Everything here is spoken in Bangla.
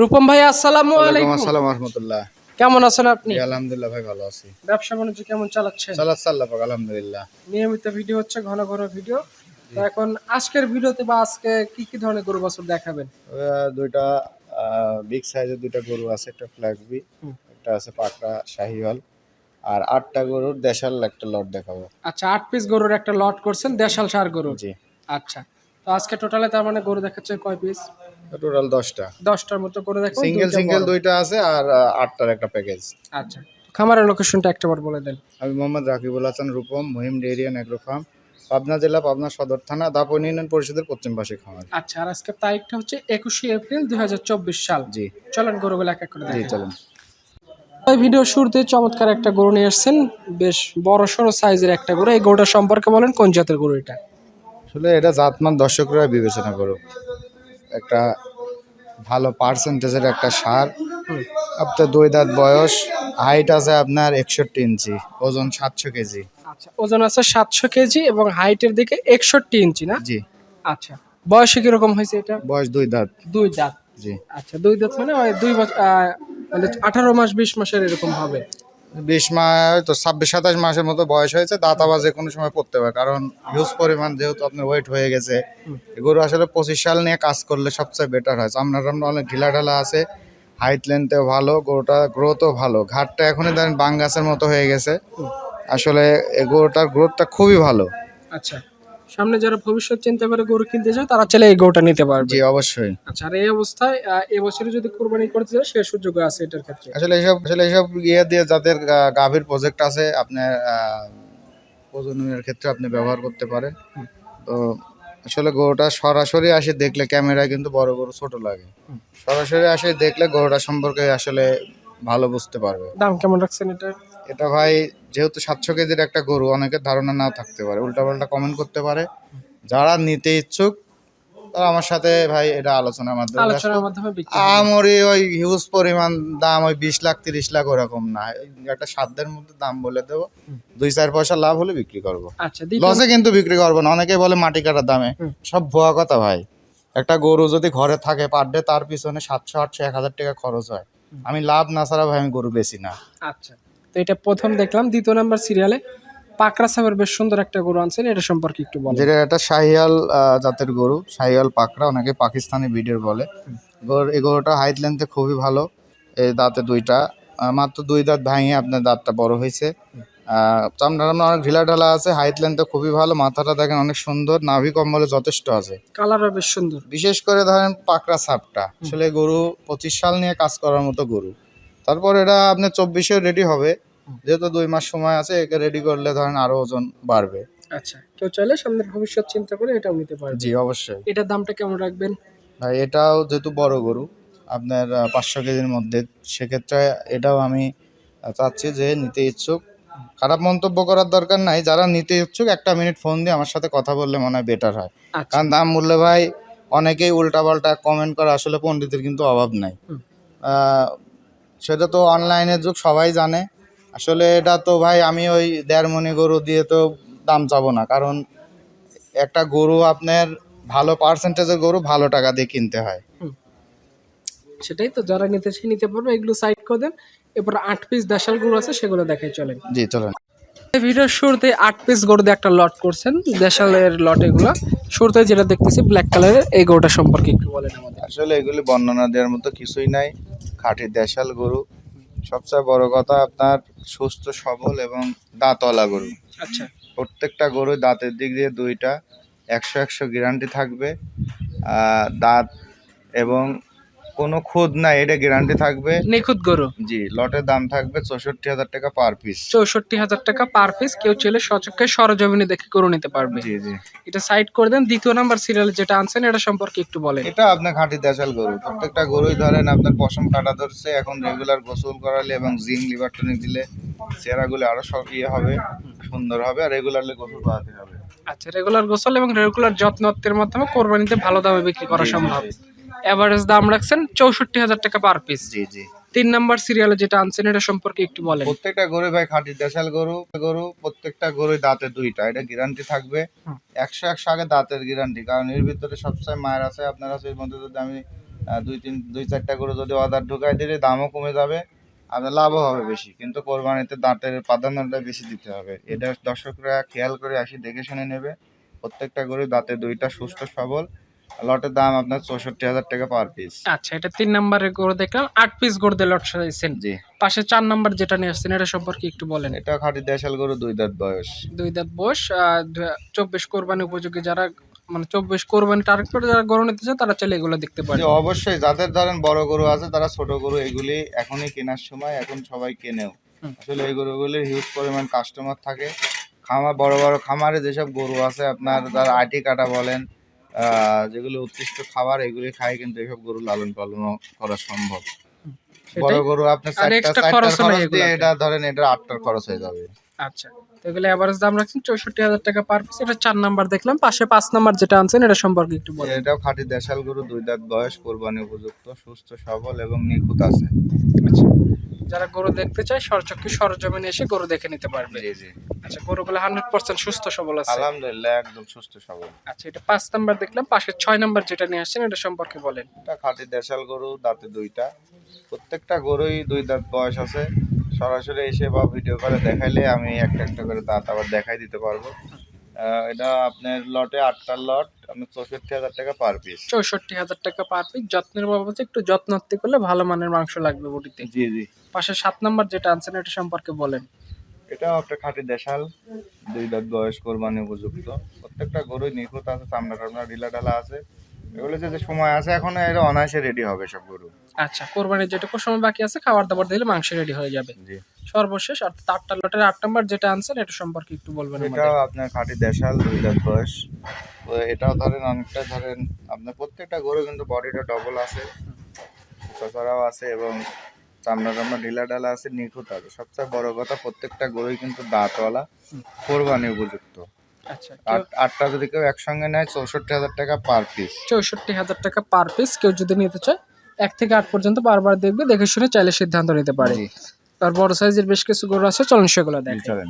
রূপম ভাই আসসালামু আলাইকুম। আসসালাম রহমতুল্লাহ। কেমন আছেন আপনি? আলহামদুলিল্লাহ ভাই ভালো আছি। ব্যবসা বাণিজ্য কেমন চালাচ্ছেন? পাক আলহামদুলিল্লাহ। নিয়মিত ভিডিও হচ্ছে ঘন ঘন ভিডিও। তো এখন আজকের ভিডিওতে বা আজকে কি কি ধরনের গরু বাছুর দেখাবেন? দুইটা বিগ সাইজের দুইটা গরু আছে একটা ফ্ল্যাগবি একটা আছে পাকড়া শাহিওয়াল। আর আটটা গরুর দেশাল একটা লট দেখাবো। আচ্ছা আট পিস গরুর একটা লট করছেন দেশাল সার গরু জি। আচ্ছা তো আজকে টোটালে তার মানে গরু দেখাচ্ছে কয় পিস টোটাল দশটা। দশটার মতো করে দেখো সিঙ্গেল সিঙ্গেল দুইটা আছে আর আটটার একটা প্যাকেজ আচ্ছা খামারের লোকেশনটা একটাবার বলে দেন। আমি Mohammad Rakibul Hasan Rupam Mohim dairy and agro farm Pabna জেলা পাবনা সদর থানা দাপন ইউনিয়ন পরিষদের পশ্চিম পাশে খামার। আচ্ছা আর আজকের তারিখটা হচ্ছে একুশে এপ্রিল দুই হাজার চব্বিশ সাল। জি। চলেন গরুগুলো এক এক করে জি চলুন। এই ভিডিও শুরুতে চমৎকার একটা গরু নিয়ে এসেছেন বেশ বড় সড়ো সাইজের একটা গরু। এই গরুটা সম্পর্কে বলেন কোন জাতের গরু এটা? আসলে এটা জাতমান দর্শকরা বিবেচনা করুক। একটা ভালো পার্সেন্টেজের একটা সার। আপনার দুই দাঁত বয়স হাইট আছে আপনার একষট্টি ইঞ্চি ওজন সাতশো কেজি। আচ্ছা ওজন আছে সাতশো কেজি এবং হাইটের দিকে একষট্টি ইঞ্চি না? জি। আচ্ছা বয়সে কীরকম হয়েছে এটা? বয়স দুই দাঁত। দুই দাঁত? জি। আচ্ছা দুই দাঁত মানে দুই বছর মানে আঠারো মাস বিশ মাসের এরকম হবে। বিশ মাস তো ছাব্বিশ সাতাশ মাসের মতো বয়স হয়েছে দাঁত আবার যে কোনো সময় পড়তে পারে কারণ হিউজ পরিমাণ যেহেতু আপনার ওয়েট হয়ে গেছে। এগুলো আসলে পঁচিশ সাল নিয়ে কাজ করলে সবচেয়ে বেটার হয়। চামড়া টামড়া অনেক ঢিলা ঢালা আছে হাইট লেন্থেও ভালো গরুটা গ্রোথও ভালো। ঘাটটা এখনই ধরেন বাঙ্গাসের মতো হয়ে গেছে আসলে এ গরুটার গ্রোথটা খুবই ভালো। আচ্ছা। সামনে যারা ভবিষ্যৎ চিন্তা করে গরু কিনতে চায় তারা চাইলে এই গরুটা নিতে পারবে। জি অবশ্যই। আচ্ছা আর এই অবস্থায় এবছরে যদি কোরবানি করতে চায় সে সুযোগ আছে এটার ক্ষেত্রে? আসলে এইসব আসলে এইসব ইয়ে দিয়ে যাদের গাভীর প্রজেক্ট আছে আপনার প্রজননের ক্ষেত্রে আপনি ব্যবহার করতে পারেন। তো আসলে গরুটা সরাসরি আসে দেখলে ক্যামেরায় কিন্তু বড় গরু ছোট লাগে। সরাসরি আসে দেখলে গরুটা সম্পর্কে আসলে ভালো বুঝতে পারবে। দাম কেমন রাখছেন এটা? এটা ভাই যেহেতু সাতশো কেজির একটা গরু অনেকের ধারণা নাও থাকতে পারে। উল্টাপাল্টা কমেন্ট করতে পারে। যারা নিতে ইচ্ছুক তারা আমার সাথে ভাই এটা আলোচনার মাধ্যমে আলোচনার মাধ্যমে আমরি ওই হিউজ পরিমাণ দাম ওই বিশ লাখ তিরিশ লাখ ওরকম না। একটা সাধ্যের মধ্যে দাম বলে দেবো। দুই চার পয়সা লাভ হলে বিক্রি করব। আচ্ছা লসে কিন্তু বিক্রি করব না। অনেকে বলে মাটি কাটার দামে। সব ভুয়া কথা ভাই। একটা গরু যদি ঘরে থাকে পার ডে তার পিছনে সাতশো আটশো এক হাজার টাকা খরচ হয়। আমি লাভ না ছাড়া ভাই আমি গরু বেশি না। আচ্ছা তো এটা প্রথম দেখলাম। দ্বিতীয় নাম্বার সিরিয়ালে পাকড়া সাহেবের বেশ সুন্দর একটা গরু আনছেন এটা সম্পর্কে একটু বলেন। যেটা এটা শাহিয়াল জাতের গরু শাহিয়াল পাকড়া অনেকে পাকিস্তানি ব্রিডের বলে। গরু এই গরুটা হাইট লেন্থে খুবই ভালো এই দাঁতে দুইটা মাত্র দুই দাঁত ভাঙিয়ে আপনার দাঁতটা বড় হয়েছে। চামড়া টামড়া অনেক ঢিলা ঢালা আছে হাইট লেন্থে খুবই ভালো মাথাটা দেখেন অনেক সুন্দর নাভি কম্বলে যথেষ্ট আছে। কালারও বেশ সুন্দর। বিশেষ করে ধরেন পাকড়া সাপটা আসলে গরু পঁচিশ সাল নিয়ে কাজ করার মতো গরু। তারপর এটা আপনার চব্বিশে রেডি হবে যেহেতু দুই মাস সময় আছে একে রেডি করলে ধরেন আরও ওজন বাড়বে। আচ্ছা কেউ চাইলে সামনের ভবিষ্যৎ চিন্তা করে এটাও নিতে পারবে। জি অবশ্যই। এটার দামটা কেমন রাখবেন? ভাই এটাও যেহেতু বড় গরু আপনার পাঁচশো কেজির মধ্যে সেক্ষেত্রে এটাও আমি চাচ্ছি যে নিতে ইচ্ছুক। খারাপ মন্তব্য করার দরকার নাই। যারা নিতে ইচ্ছুক একটা মিনিট ফোন দিয়ে আমার সাথে কথা বললে মনে হয় বেটার হয়। আচ্ছা। কারণ দাম মূল্য ভাই অনেকেই উল্টাপাল্টা কমেন্ট করে আসলে পণ্ডিতের কিন্তু অভাব নাই। সেটা তো অনলাইনের যুগ সবাই জানে। আসলে এটা তো ভাই আমি ওই দেড় মনি গরু দিয়ে তো দাম চাবো না। কারণ একটা গরু আপনার ভালো পার্সেন্টেজের গরু ভালো টাকা দিয়ে কিনতে হয়। সেটাই তো যারা নিতে চাই নিতে পারবে এগুলো সাইড করে দেন। এরপর আট পিস দেশাল গরু আছে সেগুলো দেখাই চলেন। জি চলেন। এই ভিডিওর শুরুতে আট পিস গরু দিয়ে একটা লট করছেন দেশালের লট এগুলো। শুরুতে যেটা দেখতেছি ব্ল্যাক কালারের এই গরুটা সম্পর্কে একটু বলেন আমাদের। আসলে এগুলি বর্ণনা দেওয়ার মতো কিছুই নাই। খাঁটি দেশাল গরু। সবচেয়ে বড় কথা আপনার সুস্থ সবল এবং দাঁতওয়ালা গরু। আচ্ছা। প্রত্যেকটা গরু দাঁতের দিক দিয়ে দুইটা। একশো একশো গ্যারান্টি থাকবে। দাঁত এবং কোনো খুদ নাই এটা গ্যারান্টি থাকবে। নিখুঁত গরু। জি লটের দাম থাকবে চৌষট্টি হাজার টাকা পার পিস চৌষট্টি হাজার টাকা পার পিস কেউ চাইলে সচক্ষে সরজমিনে দেখে গরু নিতে পারবে। জি জি। এটা সাইড করে দেন দ্বিতীয় নাম্বার সিরিয়াল যেটা আনছেন এটা সম্পর্কে একটু বলেন। এটা আপনার খাঁটি দেশাল গরু। প্রত্যেকটা গরুই ধরেন আপনার পশম কাটা ধরছে এখন রেগুলার গোসল করালে এবং জিম লিভার টনিক দিলে চেহারাগুলো আরও সব ইয়ে হবে সুন্দর হবে আর রেগুলারলি গোসল করাতে হবে। আচ্ছা রেগুলার গোসল এবং রেগুলার যত্নত্বের মাধ্যমে কোরবানিতে ভালো দামে বিক্রি করা সম্ভব। জি। এভারেজ দাম রাখছেন চৌষট্টি হাজার টাকা পার পিস জি জি। তিন নাম্বার সিরিয়ালে যেটা আনছেন এটা সম্পর্কে একটু বলেন। প্রত্যেকটা গরু ভাই খাঁটি দেশাল গরু গরু প্রত্যেকটা গরুই দাঁতে দুইটা এটা গ্যারান্টি থাকবে। একশো একশো আগে দাঁতের গ্যারান্টি কারণ এর ভিতরে সবসময় মায়ের আছে আপনার আছে এর মধ্যে যদি আমি দুই তিন দুই চারটা গরু যদি অর্ডার ঢুকাই দিলে দামও কমে যাবে আপনার লাভও হবে বেশি। কিন্তু কোরবানিতে দাঁতের প্রাধান্যটা বেশি দিতে হবে। এটা দর্শকরা খেয়াল করে আসি দেখে শুনে নেবে। প্রত্যেকটা গরু দাঁতে দুইটা সুস্থ সবল। লটের দাম আপনার চৌষট্টি হাজার টাকা পার পিস আচ্ছা এটা তিন নম্বরের গরু দেখলাম আট পিস গরু দিয়ে লট সাজাইছেন। জি। পাশে চার নাম্বার যেটা নিয়ে আসছেন এটা সম্পর্কে একটু বলেন। এটা খাঁটি দেশাল গরু দুই দাঁত বয়স। দুই দাঁত বয়স চব্বিশ কোরবানি উপযোগী যারা মানে চব্বিশ কোরবানি টার্গেট করে যারা গরু নিতে চায় তারা চলে এগুলো দেখতে পারে অবশ্যই যাদের ধরেন বড় গরু আছে তারা ছোট গরু এগুলি এখনই কেনার সময় এখন সবাই কেনেও। আসলে এই গরুগুলির হিউজ পরিমাণ কাস্টমার থাকে। খামার বড় বড় খামারে যেসব গরু আছে আপনার যারা আটি কাটা বলেন যেগুলো উৎকৃষ্ট খাবার এগুলি খায় কিন্তু এসব গরু লালন পালন করা সম্ভব। বড় গরু আপনি আর চারটা খরচ দিয়ে এটা ধরেন এটা আটটার খরচ হয়ে যাবে। আচ্ছা এগুলো এভারেজ দাম রাখছেন চৌষট্টি হাজার টাকা পার পিস এটা চার নাম্বার দেখলাম পাশে পাঁচ নাম্বার যেটা আনছেন এটা সম্পর্কে একটু বলেন। এটাও খাঁটি দেশাল গরু দুই দাঁত বয়স কোরবানি উপযুক্ত সুস্থ সবল এবং নিখুঁত আছে। আচ্ছা। যারা গরু দেখতে চায় সরচক্ষে সরজমিনে এসে গরু দেখে নিতে পারবে। জি জি। আচ্ছা গরুগুলো হান্ড্রেড পার্সেন্ট সুস্থ সবল আছে। আলহামদুলিল্লাহ একদম সুস্থ সবল। আচ্ছা এটা পাঁচ নাম্বার দেখলাম পাশে ছয় নাম্বার যেটা নিয়ে আসছেন এটা সম্পর্কে বলেন। এটা খাঁটি দেশাল গরু দাঁতে দুইটা। প্রত্যেকটা গরুই দুই দাঁত বয়স আছে। সরাসরি এসে বা ভিডিও করে দেখাইলে আমি একটা একটা করে দাঁত আবার দেখাই দিতে পারব। এটা আপনার লটে আটটার লট। আপনার চৌষট্টি হাজার টাকা পার পিস চৌষট্টি হাজার টাকা পার পিস যত্নের বাবদ একটু যত্নার্থী করলে ভালো মানের মাংস লাগবে বটিতে জি জি। পাশে সাত নাম্বার যেটা আনছেন এটা সম্পর্কে বলেন। এটাও একটা খাঁটি দেশাল দুই দাঁত বয়স কোরবানি উপযুক্ত। প্রত্যেকটা গরুই নিখুঁত আছে চামড়া টামড়া ঢিলা ঢালা আছে। এগুলো যে সময় আছে এখন এরা অনায়াসে রেডি হবে সব গরু। আচ্ছা কোরবানির যেটুকু সময় বাকি আছে খাবার দাবার দিলে মাংস রেডি হয়ে যাবে। জি। সর্বশেষ অর্থাৎ আটটা লটের আট নাম্বার যেটা আনছেন এটা সম্পর্কে একটু বলবেন এটাও আপনার খাঁটি দেশাল দুই দাঁত বয়স। এটাও ধরেন অনেকটা ধরেন আপনার প্রত্যেকটা গরু কিন্তু বডিটা ডবল আছে। চচড়াও আছে এবং চামড়া টামড়া ঢিলা ঢালা আছে নিখুঁত আছে। সবচেয়ে বড় কথা প্রত্যেকটা গরুই কিন্তু দাঁতওয়ালা কোরবানি উপযুক্ত। আটটা যদি কেউ একসঙ্গে নেয় চৌষট্টি হাজার টাকা পার পিস চৌষট্টি হাজার টাকা পার পিস কেউ যদি নিতে চায় এক থেকে আট পর্যন্ত বারবার দেখবে দেখে শুনে চাইলে সিদ্ধান্ত নিতে পারে। তার আর বড় সাইজের বেশ কিছু গরু আছে চলুন সেগুলো দেখ। চলেন।